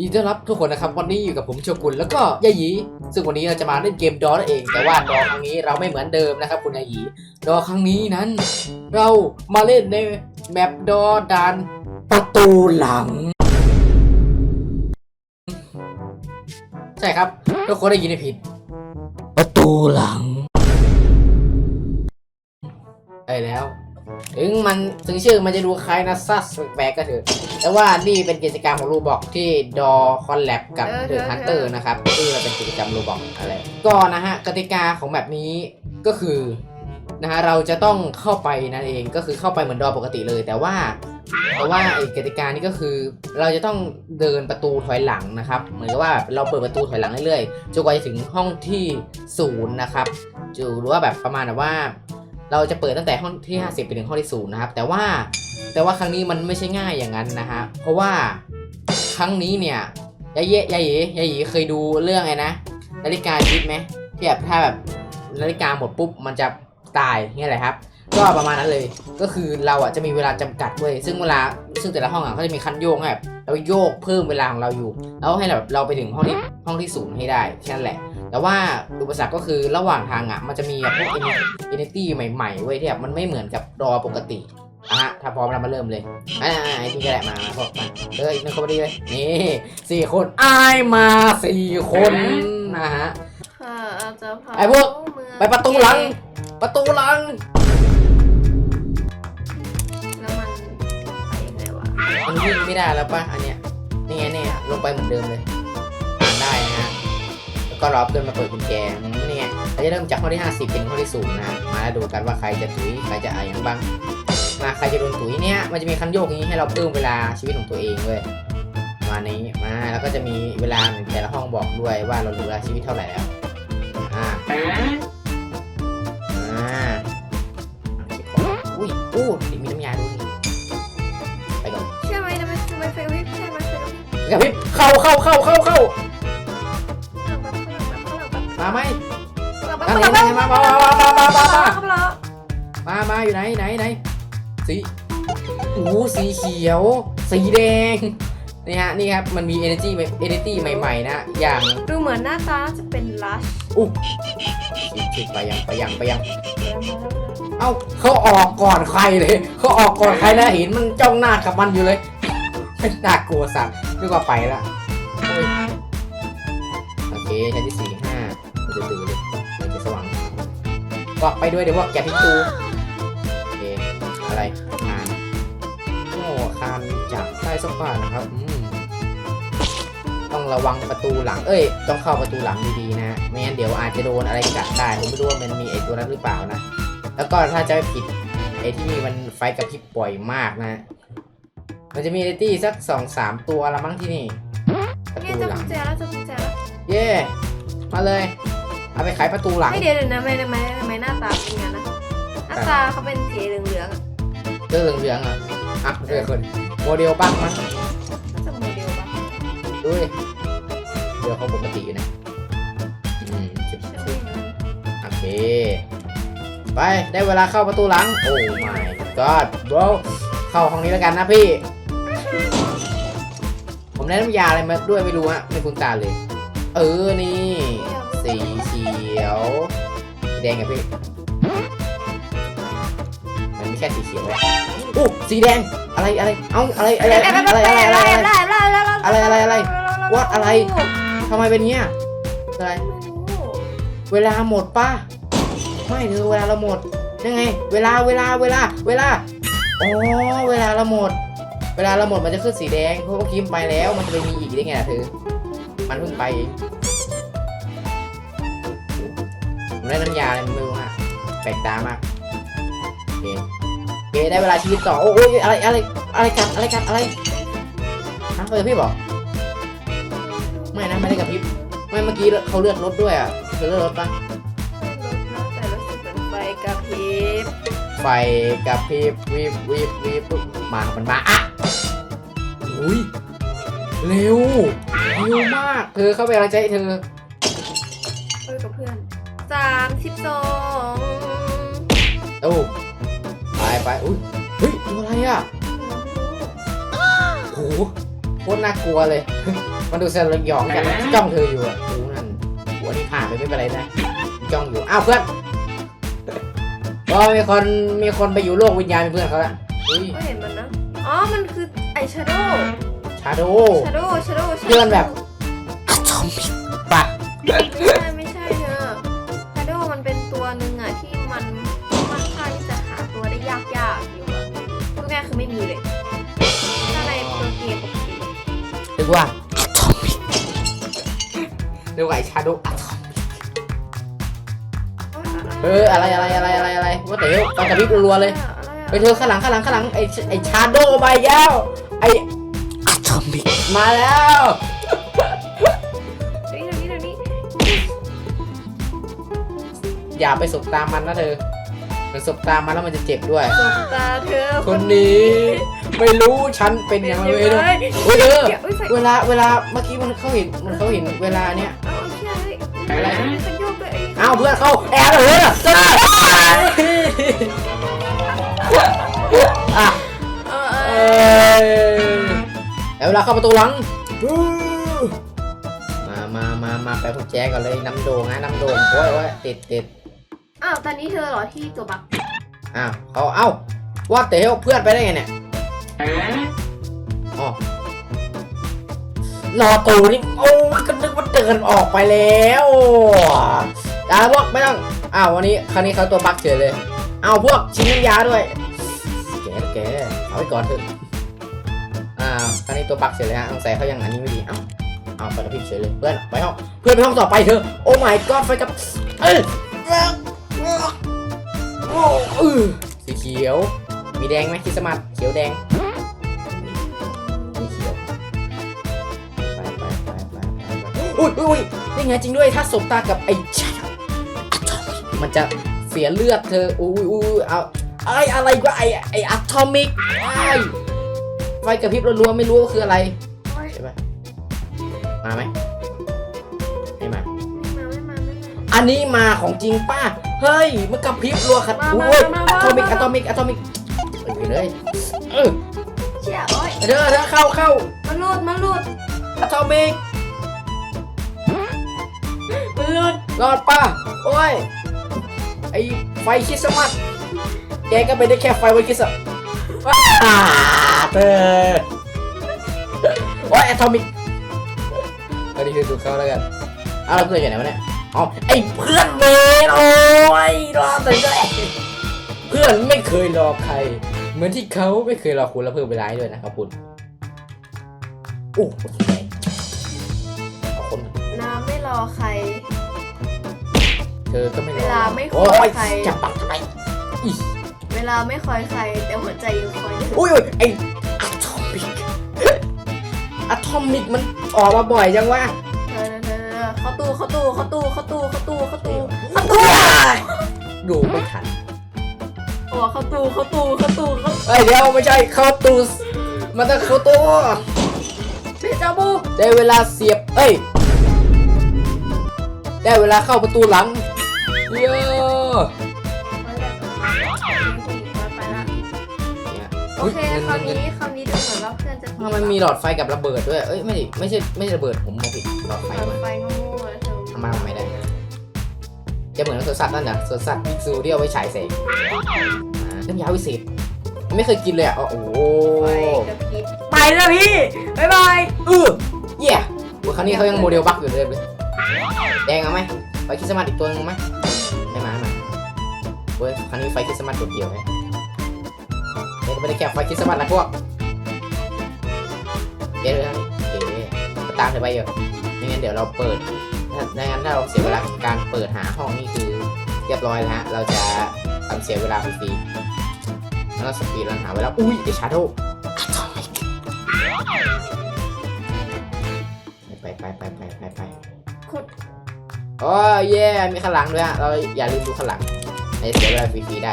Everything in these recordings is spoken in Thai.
ยินดีต้อนรับทุกคนนะครับวันนี้อยู่กับผมโชกุนแล้วก็ยายีซึ่งวันนี้เราจะมาเล่นเกมดอนั่นเอง แต่ว่าดอครั้งนี้เราไม่เหมือนเดิมนะครับคุณยายีดอครั้งนี้นั้น เรามาเล่นในแมปดอดานประตูหลัง ใช่ครับทุกคนได้ยินไม่ผิด ประตูหลังไอ้แล้ว ถึงมันถึงชื่อมันจะดูคล้ายนะซัสแปลกๆก็เถอะแต่ว่านี่เป็นกิจกรรมของรูบอกที่ดอคอนแลบกับเออเดอะเออฮันเตอร์นะครับที่มันเป็นกิจกรรมรูบอกอะไรก็นะฮะกติกาของแบบนี้ก็คือนะฮะเราจะต้องเข้าไปนั่นเองก็คือเข้าไปเหมือนดอปกติเลย แต่ว่าแต่ว่าไอ้กติกานี้ก็คือเราจะต้องเดินประตูถอยหลังนะครับ เหมือนกับว่าแบบเราเปิดประตูถอยหลังเรื่อยๆจนกว่าจะถึงห้องที่ศูนย์นะครับจูหรือว่าแบบประมาณแบบว่า เราจะเปิดตั้งแต่ห้องที่ 50 ไปถึงห้องที่ศูนย์นะครับ แต่ว่าแต่ว่าครั้งนี้มันไม่ใช่ง่ายอย่างนั้นนะฮะ เพราะว่าครั้งนี้เนี่ยยายเยยายเยยายเยเคยดูเรื่องไงนะนาฬิกาชีวิตไหมที่แบบถ้าแบบนาฬิกาหมดปุ๊บมันจะตายเงี้ยแหละครับ ก็ประมาณนั้นเลย ก็คือเราอะจะมีเวลาจำกัดเว้ยซึ่งเวลาซึ่งแต่ละห้องอะเขาจะมีคันโยกให้แบบเราโยกเพิ่มเวลาของเราอยู่ แล้วให้แบบเราไปถึงห้องที่ห้องที่ศูนย์ให้ได้แค่นั้นแหละ แต่ว่าอุปสรรคก็คือระหว่างทางอะมันจะมีแบบพวกอินตี้ใหม่ๆเว้ยที่แบบมันไม่เหมือนกับรอปกตินะฮะถ้าพร้อมเรามาเริ่มเลยอ่าไอ้นี่ก็ได้มามาพวกมาเอ้ยนึกเข้ามาดีเลยนี่สี่คนอายมาสี่คนนะฮะค่ะจะพาไอ้พวกเมืองไปประตูหลัง ประตูหลังแล้วมันไปยังไงวะมันวิ่งไม่ได้แล้วปะอันเนี้ยนี่ไงเนี่ยลงไปเหมือนเดิมเลย ก็รอเพื่อนมาเปิดกุญแจนี่ไงเราจะเริ่มจากห้องที่ 50 เป็นห้องที่สูงนะมาดูกันว่าใครจะถุยใครจะอะไรอย่างบ้างมาใครจะโดนตุ๋ยเนี่ยมันจะมีคันโยกนี้ให้เราเพิ่มเวลาชีวิตของตัวเองเว้ยมานี้มาแล้วก็จะมีเวลาในแต่ละห้องบอกด้วยว่าเราเหลือชีวิตเท่าไหร่แล้วอ่าอ่าอุ้ยอู้มีน้ำยาด้วยไปก่อนใช่ไหมทำไมทำไมไฟวิบใช่ไหมไฟวิบกับพริบเข้าเข้าเข้าเข้าเข้า มาไหมข้างหลังแบบข้างหลังแบบมามามามามามามาข้างหลังมามาอยู่ไหนไหนไหนสีโอ้สีเขียว สีแดงนี่ฮะนี่ครับมันมี energy ใหม่ energy ใหม่ๆนะอย่างดูเหมือนหน้าตาน่าจะเป็นลัชอุ๊ชิไปยังไปยังไปยัง เอ้าเขาออกก่อนใครเลยเขาออกก่อนใครแล้วเห็นมันจ้องหน้ากับมันอยู่เลยน่ากลัวสัตว์นึกว่าไปละโอ้ยโอเคชั้นที่สี่ห้า ตื่นตื่นเลยมันจะสว่างก็ไปด้วยเดี๋ยวว่าแกพิกตูโอเคอะไรคานโอ้คานจากใต้โซฟานะครับอืมต้องระวังประตูหลัง เอ้ย ต้องเข้าประตูหลังดีๆนะฮะไม่งั้นเดี๋ยวอาจจะโดนอะไรกัดได้ ผมไม่รู้ว่ามันมีไอตัวนั้นหรือเปล่านะ แล้วก็ถ้าจะไม่ผิดไอ้ที่นี่มันไฟกระพริบบ่อยมากนะ มันจะมีเอตี้สักสองสามตัวละมั้งที่นี่ประเนี่ยตูจะหลักุงญแจแล้วจะกุญแจแล้วเย่มาเลย เอาไปขายประตูหลังไม่เดี๋ยวเดี๋ยวนะไม่ไม่ทำไมหน้าตาเป็นอย่างนั้นนะหน้าตาเขาเป็นสีเหลืองๆอะเรื่องเหลืองๆอะอะเรื่อคนโมเดลบ้างมั้งน่าจะโมเดลปะดูดิเดี๋ยวเขาปกติอยู่นะอืมชิบใช่ไหมโอเค ไปได้เวลาเข้าประตูหลัง โอ้ my god bro เข้าห้องนี้แล้วกันนะพี่ ผมได้น้ำยาอะไรมาด้วยไม่รู้ฮะไม่คุ้นตาเลย เออนี่ สีเขี ยวสีแดงไงพี่ มันไม่แค่สีเขียวเลยอู้สีแดง อะไรอะไร เอ้าอะไรอะไรอะไรอะไรอะไรอะไรอะไรอะไรอะไรอะไร What อะไรทำไมเป็นเงี้ยอะไร เวลาหมดป่ะ ไม่เธอเวลาเราหมดยังไง เวลาเวลาเวลา เวลาอ๋อเวลาเราหมด เวลาเราหมดมันจะขึ้นสีแดงเพราะว่ากิมไปแล้ว มันจะไปมีอีกได้ไงเธอ มันเพิ่งไป ผมได้น้ำยาอะไรไม่รู้ฮะแปลกตามากโอเคโอเคได้เวลาชีวิตต่อโอ้ยอะไรอะไรอะไรกันอะไรกันอะไรฮะเออพี่บอกไม่นะไม่ได้กับพริบไม่เมื่อกี้เขาเลือกรถด้วยอะเธอเลือกรถปะแต่รู้สึกเป็นไฟกระพริบไฟกระพริบวิบวิบวิบปุ๊บมามันมาอะอุ้ยเร็วเร็วมากเธอเข้าไปกำลังใจให้เธอเอ้ยกับเพื่อน สามสิบสองโอ้ไปไปอุ้ยเฮ้ยตัวอะไรอะโหโคตรน่ากลัวเลย มันดูสยองกันจ้องเธออยู่อะดูนั่นหัวนี่ผ่านไปไม่เป็นไรนะจ้องอยู่อ้าวเพื่อนก็มีคนมีคนไปอยู่โลกวิญญาณเป็นเพื่อนเขาละอุ้ยก็เห็นมันนะ อ๋อ มันคือไอชาโดชาโดชาโดชาโดเพื่อนแบบ เอออะไรอะไรอะไรอะไรอะไรว่าแต่ไฟกระพริบรัวๆเลยไปเธอข้างหลังข้างหลังข้างหลังไอไอชาโดมาอีกแล้วไออะตอมิกมาแล้วนี่ทางนี้ทางนี้อย่าไปสบตามมันนะเธอมันสบตามมันแล้วมันจะเจ็บด้วยสบตาเธอคนนี้ไม่รู้ฉันเป็นยังไงไม่รู้เฮ้ยเฮ้ยเธอเดี๋ยวเอ้ยไฟเวลาเวลาเมื่อกี้มันเขาเห็นมันเขาเห็นเวลาเนี้ยเอาเอาเชี่ยเฮ้ยอะไร อ้อ้าวเพื่อนเขาแอบเลยเธออะเออเอเอออแล้วเวลาเข้าประตูหลัง มามามามาไปพุ่แจก่อนเลยน้ำโด่งนะน้ำโด่งโอ้ยโอ้ยติดติดอ้าวตอนนี้เธอเหรอที่ตัวบักอ้าวเขาเอ้าว่าแต่เพื่อนไปได้ไงเนี่ยอ๋อรอตูนี่โอ้ยก็นึกว่าเดินออกไปแล้ว อ่าพวกไม่ต้องอ้าววันนี้ครั้งนี้เขาตัวบักเฉยเลยเอาพวกชิ้นน้ำยาด้วย แกแกเอาไปก่อนเถอะอ่าวครั้งนี้ตัวบักเฉยเลยฮะสงสัยเขายังอันนี้ไม่ดีเอ้าเอาไปกระพริบเฉยเลยเพื่อนไปห้องเพื่อนไปห้องต่อไปเถอะโอ้ my god ไฟกับเอ้ยโอ้เออสีเขียว มีแดงไหมคิสมาสเขียวแดงมีเขียวไปไปไปไปไปอุ้ยอุ้ยยนี่ไงจริงด้วยถ้าสบตากับไอ้ช มันจะเสียเลือดเธออุ้ยอุ้ยอุ้ยเอาไอ้อะไรวะไอ้ไอ้อะตอมิกไอ้ไฟกระพริบรัวๆไม่รู้ว่าคืออะไรใช่ไหมมาไหมไม่มาไม่มาไม่มาไม่มาอันนี้มาของจริงป้าเฮ้ยมันกระพริบรัวขัดมาอุ้ยมาอะมาตอมิกมาอะตอมิกอะตอมิกไปเลยเออเชี่ยโอ้ยเธอเธอเข้าเข้ามันหลุดมันหลุดอะตอมิกมันหลุดรอดป้าโอ้ย ไอไฟคริสต์มาสแกก็ไปนได้แค่ไฟไว้คริสต์มาสว้าเธอโอ้ยอะตอมิกอันนี้คือดูเขาแล้วกันอ้าวแล้วเพื่อนอยู่ไหนวะเนี่ยอ๋อไอเพื่อนเมนโอ้ยรอแต่แรกเพื่อนไม่เคยรอใคร เหมือนที่เขาไม่เคยรอคุณแล้วเพิ่มเวลาให้ด้วยนะครับคุณโอ้โหเอาคนน้ำไม่รอใคร เธอก็ไม่รอเวลาไม่คอยโอ้ยใคร จับปักทำไมอีเวลาไม่คอยใคร แต่หัวใจยังคอยเธออุ้ยอุ้ยไออะตอมิกอะตอมิกมันออกมาบ่อยจังวะเธอเธอเธอเข้าตู้เข้าตู้เข้าตู้เข้าตู้เข้าตู้เข้าตู้ดูไม่ทันโอ้เข้าตู้เข้าตู้เข้าตู้เข้าเอ้ยเดี๋ยวไม่ใช่เข้าตูสมันต้องเข้าตัวเดจาบูได้เวลาเสียบเอ้ย ได้เวลาเข้าประตูหลัง เยอะโอเคคราวนี้คราวนี้ดูเหมือนว่าเพื่อนจะทำไมมีหลอดไฟกับระเบิดด้วย เอ้ยไม่ดิไม่ใช่ไม่ใช่ระเบิดผมมองผิดหลอดไฟเปิดมาไฟโง่ๆทำมาทำไมได้ จะเหมือนสวนสัตว์นั่นนะสวนสัตว์บิ๊กซูที่เอาไว้ฉายแสงน้ำยาวิเศษไม่เคยกินเลยอะโอ้โหไปแล้วพี่บ๊ายบายเออเย่วันครั้งนี้เขายังโมเดลบั๊กอยู่เลยเลยแดงเอาไหมไฟคริสต์มาสอีกตัวนึงไหม ว้ย ครั้งนี้ไฟคริสต์มาสตัวเดี่ยวไหมเดี๋ยวไม่ได้แค่ไฟคริสต์มาสนะพวกเดี๋ยวเดี๋ยวเดี๋ตามเธอไปอยู่ไม่งั้นเดี๋ยวเราเปิดถ้าไม่งั้นถ้าเราเสียเวลาการเปิดหาห้องนี่คือเรียบร้อยแล้วฮะ เราจะทำเสียเวลาฟรีๆแล้วสปีดเรันหาเวลาอุ้ยเดชาโดไปไปไปไปไปไปขุดโอ้ยเย่มีข้างหลังด้วยฮะ เราอย่าลืมดูข้างหลัง ในเสียเวลาฟรีๆได้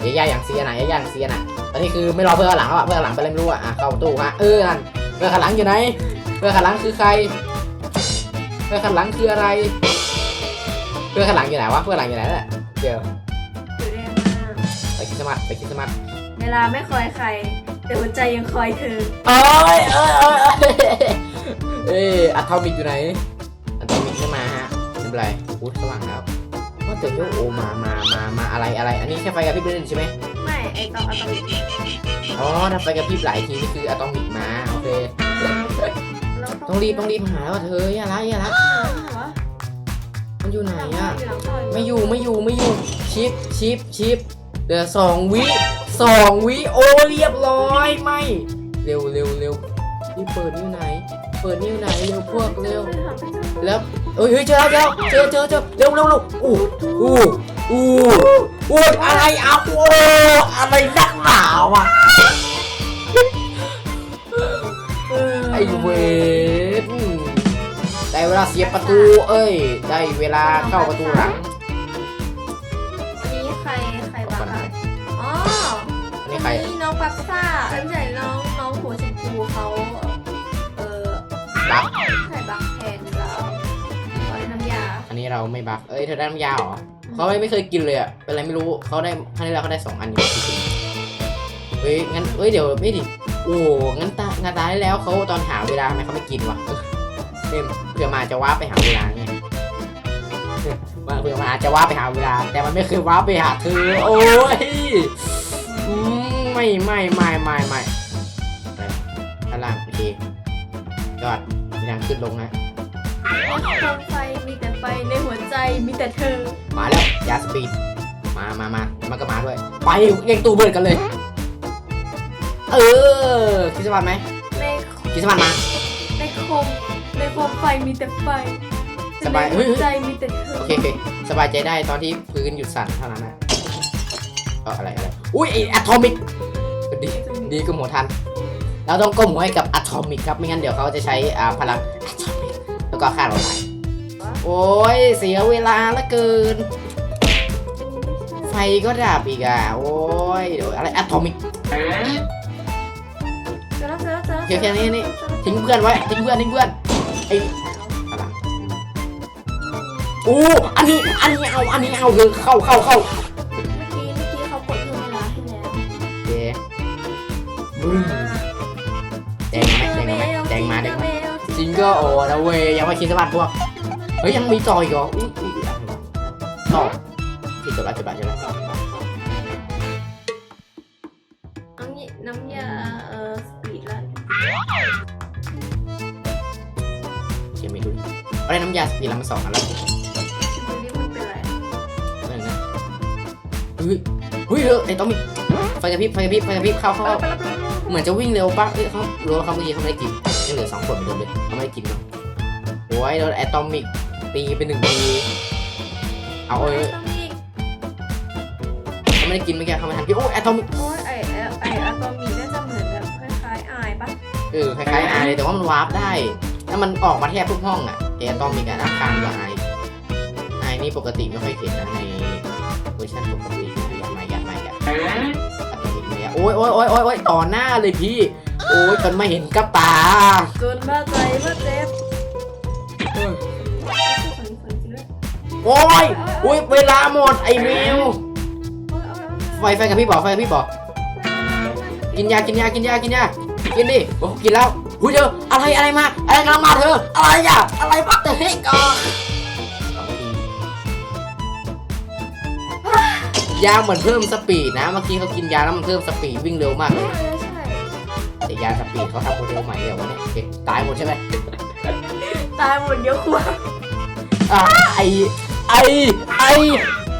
เย่าอย่างเซียนะย่าอย่างเซียนะตอนนี้คือไม่รอเพื่อนข้างหลังแล้วอะเพื่อนข้างหลังไปเล่นรู้อะอะเข้าตู้ฮะเออนั่นเพื่อนข้างหลังอยู่ไหนเพื่อนข้างหลังคือใคร เพื่อนข้างหลังคืออะไร เพื่อนข้างหลังอยู่ไหนวะเพื่อนข้างหลังอยู่ไหนน่ะเดี๋ยวอยู่ได้มากไปคริสมาสไปคริสมาสเวลาไม่คอยใคร แต่หัวใจยังคอยเธอเอ้ยเอ้ยเอ้ยเอ้ยเอ้ยอะตอมิกอยู่ไหนอะตอมิกไม่มาฮะไม่เป็นไรพูดสว่างแล้ว ว่าแต่โยโอมามามามาอะไรอะไร อันนี้แค่ไฟกับพริบเล่นใช่ไหมไม่ไอตอนอะตอมิกอ๋อถ้าไฟกับพริบหลายทีนี่คืออะตอมิกมาโอเคต้องรีบต้องรีบหาแล้วเธออย่าละอย่าละมันอยู่ไหนอะไม่อยู่ไม่อยู่ไม่อยู่ชิปชิปชิปเหลือสองวิสองวิโอเรียบร้อยไม่เร็วเร็วเร็วนี่เปิดนิ้วไหน เปิดนิ้วไหนเร็วพวกเร็ว แล้วเอ้ยเฮ้ยเจอแล้วเจอเจอเจอเจอเร็วเร็วเร็วอู้อู้อู้อู้อะไรเอาโอ้อะไรนักหนาวอะไอเวนได้เวลาเสียบประตู เอ้ย ได้เวลาเข้าประตูหลังอันนี้ใครใครบ้างอะอ๋ออันนี้ใครอันนี้น้องปักซ่าเอ้ยไม่ใช่น้องน้องหัวชมพูเขาเออบักใส่บักแเราไม่บักเอ้ยเธอได้น้ำยาเหรอเขาไม่ไม่เคยกินเลยอะเป็นอะไรไม่รู้เขาได้ครั้งที่แล้วเขาได้สองอันอยู่จริงๆเฮ้ยงั้นเอ้ยเดี๋ยวไม่ดิโอ้งั้นตางานตาได้แล้วเขาตอนหาเวลาทำไมเขาไม่กินวะเอ็มเผื่อมาจะว้าไปหาเวลาไงมาเผื่อมาจะว้าไปหาเวลา แต่มันไม่เคยว้าไปหาเธอโอ้ยไม่ไม่ไม่ไม่ไม่ไปข้างล่างโอเคยอดมีทางขึ้นลงนะ มไฟมีแต่ไฟในหัวใจมีแต่เธอ มาแล้วยาสปีดมามามามันก็มาด้วย ไปเรียงตู้เบิร์ดกันเลย เออคริสต์มาสไหมในคริสต์มาสมา ในโคมในโคมไฟมีแต่ไฟสบายในเฮ้ย หัวใจมีแต่เธอโอเคโอเคสบายใจได้ตอนที่พื้นหยุดสั่นเท่านั้นนะเอออะไรอะไรอุ้ยไออะตอมิกดีดีก็หัวทัน เราต้องก้มหัวให้กับอะตอมิกครับไม่งั้นเดี๋ยวเขาจะใช้อ่าพลังอะตอ กแล้วก็ฆ่าเราตายโอ้ยเสียเวลาเหละเกิน ไฟก็ดับอีกอะ โอ้ยเดี๋ยวอะไรอะตอมิกเจอแล้วเจอแล้วเจอแล้วโอเคโอเคนี่นี่ทิ้งเพื่อนไว้ทิ้งเพื่อนทิ้งเพื่อนไอ้อะไรอู้อันนี้อันนี้เอาอันนี้เอาเลยเข้าเข้าเข้าเมื่อกี้เมื่อกี้เขากดเพิ่มเวลาให้แล้วโอเคบึ้มแดงมาไหมแดงมาไหมแดงมาแดงมา จริงก็โอ้นะเว้ยยังไม่คิดสบัดพวก เฮ้ยยังมีต่ออีกเหรออุ้ยอุ้ยอะไรวะต่อที่จบแล้วจบแล้วจบแล้วน้ำยน้ำยาเอ่อสปีดแล้วเขียนไม่รู้เอาได้น้ำยาสปีดแล้วมาสองอันแล้วชิบุนี่มันเป็นอะไรนั่นนะเฮ้ยเฮ้ยเออไอ้ต้องมีไฟกระพริบไฟกระพริบไฟกระพริบเข้าเข้าไปเข้าแล้วไปแล้วไปแล้วเหมือนจะวิ่งเร็วปะเอ้ยเขารู้ว่าเขาเมื่อกี้เขาไม่ได้กิน ยังเหลือสองคนเหมือนเดิมเลยเขาไม่ได้กินเนาะโอ้ยโดนแอตอมิกตีไปหนึ่งทีเอาเอ้ยต้องมีเขาไม่ได้กินเมื่อกี้เขาไม่ทันกินโอ้ยแอตอมิกโอ้ยไอไอไออะตอมีน่าจะเหมือนแบบคล้ายๆอายปะเออคล้ายๆไอเลยแต่ว่ามันวาร์ปได้แล้วมันออกมาแทบทุกห้องอะไอแอตอมิกอะราคากว่าไอไอนี่ปกติไม่ค่อยเห็นนะในเวอร์ชันปกติอย่ามาอย่ามาอย่าอะตอมิกเนี่ยโอ้ยโอ้ยโอ้ยโอ้ยโอ้ยต่อหน้าเลยพี่ โอ้ยจนไม่เห็นกับตาเกินบ้าใจบ้าเจ็บเออคนนี้คนจริงด้วยโอ้ยโอ้ยเวลาหมดไอแมวโอ้ยโอ้ยไฟไฟกับพี่บอกไฟกับพี่บอกกินยากินยากินยากินยากินดิโอ้กินแล้วหุยเจออะไรอะไรมาอะไรกำลังมาเธออะไรอะอะไรมาเตะเฮ้ยก่อนยาเหมือนเพิ่มสปีดนะเมื่อกี้เขากินยาแล้วมันเพิ่มสปีดวิ่งเร็วมากเลย ยาสปีดเขาทำโมเดลใหม่เดี๋ยววะเนี่ยตายหมดใช่ไหมตายหมดเดี๋ยวควอ่าไอไอไอ